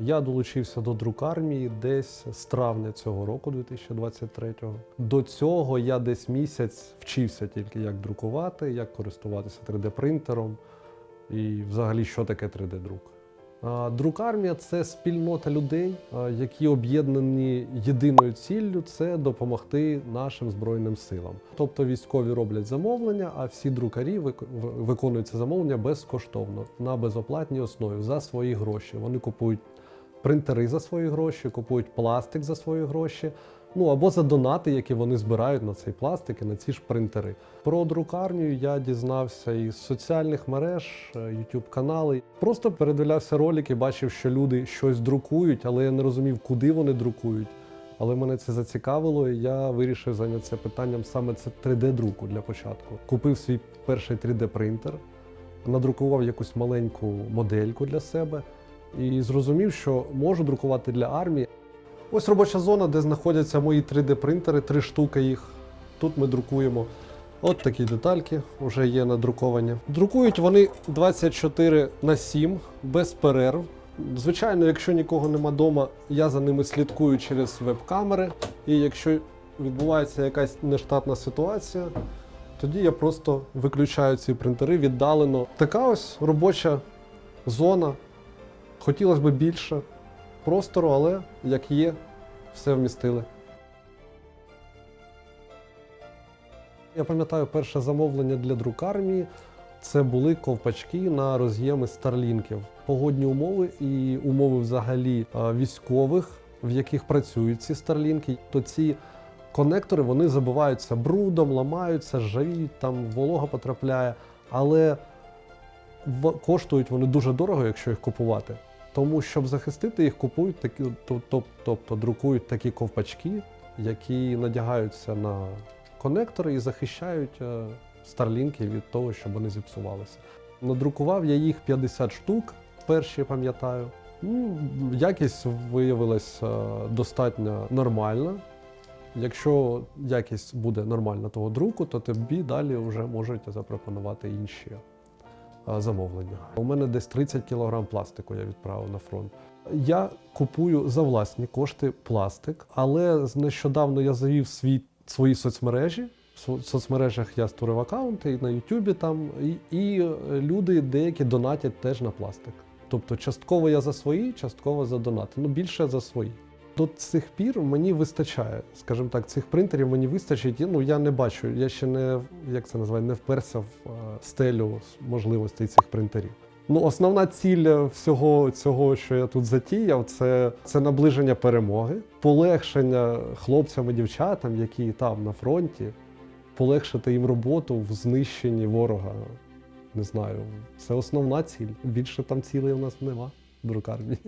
Я долучився до друкармії десь з травня цього року, 2023-го. До цього я десь місяць вчився тільки, як друкувати, як користуватися 3D-принтером і взагалі, що таке 3D-друк. Друкармія це спільнота людей, які об'єднані єдиною ціллю це допомогти нашим збройним силам. Тобто військові роблять замовлення, а всі друкарі виконують це замовлення безкоштовно на безоплатній основі за свої гроші. Вони купують принтери за свої гроші, купують пластик за свої гроші. Ну або за донати, які вони збирають на цей пластик і на ці ж принтери. Про друкарню я дізнався із соціальних мереж, youtube канали. Просто передивлявся ролики, бачив, що люди щось друкують, але я не розумів, куди вони друкують. Але мене це зацікавило, і я вирішив зайнятися питанням саме це 3D-друку для початку. Купив свій перший 3D-принтер, надрукував якусь маленьку модельку для себе і зрозумів, що можу друкувати для армії. Ось робоча зона, де знаходяться мої 3D-принтери, три штуки їх. Тут ми друкуємо. От такі детальки вже є надруковані. Друкують вони 24 на 7 без перерв. Звичайно, якщо нікого нема вдома, я за ними слідкую через веб-камери. І якщо відбувається якась нештатна ситуація, тоді я просто виключаю ці принтери віддалено. Така ось робоча зона. Хотілося б більше простору, але як є, все вмістили. Я пам'ятаю перше замовлення для друкармії. Це були ковпачки на роз'єми старлінків. Погодні умови і умови взагалі військових, в яких працюють ці старлінки, то ці конектори вони забиваються брудом, ламаються, ржавіють, там волога потрапляє, але коштують вони дуже дорого, якщо їх купувати. Тому, щоб захистити їх, купують такі, то- то- тобто друкують такі ковпачки, які надягаються на конектори і захищають е, старлінки від того, щоб вони зіпсувалися. Надрукував я їх 50 штук, перші пам'ятаю. Ну, якість виявилась е, достатньо нормальна. Якщо якість буде нормальна того друку, то тобі далі вже можуть запропонувати інші е, замовлення. У мене десь 30 кг пластику я відправив на фронт. Я купую за власні кошти пластик, але нещодавно я завів свій, свої соцмережі. В соцмережах я створив аккаунти і на Ютубі там, і, і е, люди деякі донатять теж на пластик. Тобто частково я за свої, частково за донати. Ну більше за свої. До цих пір мені вистачає, скажімо так, цих принтерів мені вистачить. Ну я не бачу, я ще не як це називає, не вперся в е, стелю можливостей цих принтерів. Ну, основна ціль е, всього цього, що я тут затіяв, це, це наближення перемоги, полегшення хлопцям і дівчатам, які там на фронті, полегшити їм роботу в знищенні ворога. Не знаю, це основна ціль. Більше там цілей у нас нема в друкарні.